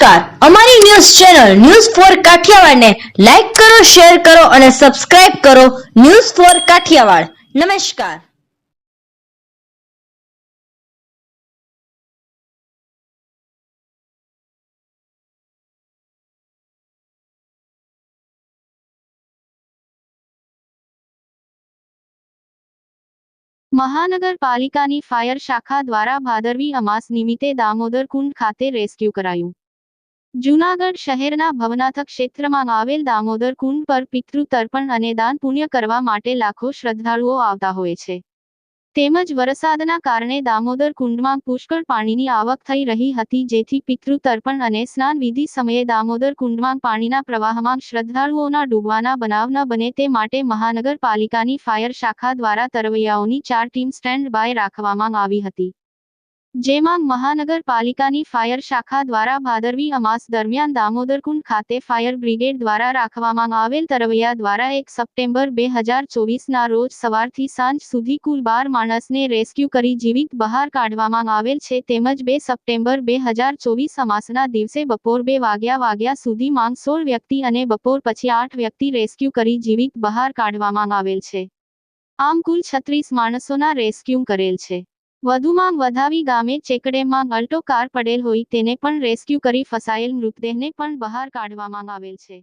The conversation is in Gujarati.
નમસ્કાર. અમારી ન્યૂઝ ચેનલ ન્યૂઝ ફોર કાઠિયાવાડને લાઈક કરો, શેર કરો અને સબસ્ક્રાઇબ કરો ન્યૂઝ ફોર કાઠિયાવાડ. નમસ્કાર. મહાનગરપાલિકાની ફાયર શાખા દ્વારા ભાદરવી અમાસ નિમિત્તે દામોદર કુંડ ખાતે રેસ્ક્યુ કરાયું. જૂનાગઢ શહેરના ભવનાથ ક્ષેત્રમાં આવેલ દામોદર કુંડ પર પિતૃ તર્પણ અને દાન પુણ્ય કરવા માટે લાખો શ્રદ્ધાળુઓ આવતા હોય છે. તેમજ વરસાદના કારણે દામોદર કુંડમાં પુષ્કળ પાણીની આવક થઈ રહી હતી, જેથી પિતૃ તર્પણ અને સ્નાન વિધિ સમયે દામોદર કુંડમાં પાણીના પ્રવાહમાં શ્રદ્ધાળુઓના ડૂબવાના બનાવ ન બને તે માટે મહાનગરપાલિકાની ફાયર શાખા દ્વારા તરવૈયાઓની ચાર ટીમ સ્ટેન્ડ બાય રાખવામાં આવી હતી. જેમાં મહાનગરપાલિકાની ફાયર શાખા દ્વારા ભાદરવી અમાસ દરમિયાન દામોદરકુંડ ખાતે ફાયર બ્રિગેડ દ્વારા રાખવામાં આવેલ તરવૈયા દ્વારા એક સપ્ટેમ્બર બે હજાર ચોવીસના રોજ સવારથી સાંજ સુધી કુલ બાર માણસને રેસ્ક્યુ કરી જીવિત બહાર કાઢવામાં આવેલ છે. તેમજ બે સપ્ટેમ્બર બે હજાર ચોવીસ અમાસના દિવસે બપોર બે વાગ્યા વાગ્યા સુધી માંગ સોળ વ્યક્તિ અને બપોર પછી આઠ વ્યક્તિ રેસ્ક્યુ કરી જીવિત બહાર કાઢવામાં આવેલ છે. આમ કુલ છત્રીસ માણસોના રેસ્ક્યુ કરેલ છે. વધુમાં વધાવી ગામે ચેકડેમાં અલ્ટો કાર પડેલ હોય તેને પણ રેસ્ક્યુ કરી ફસાયેલ મૃતદેહને પણ બહાર કાઢવામાં આવેલ છે.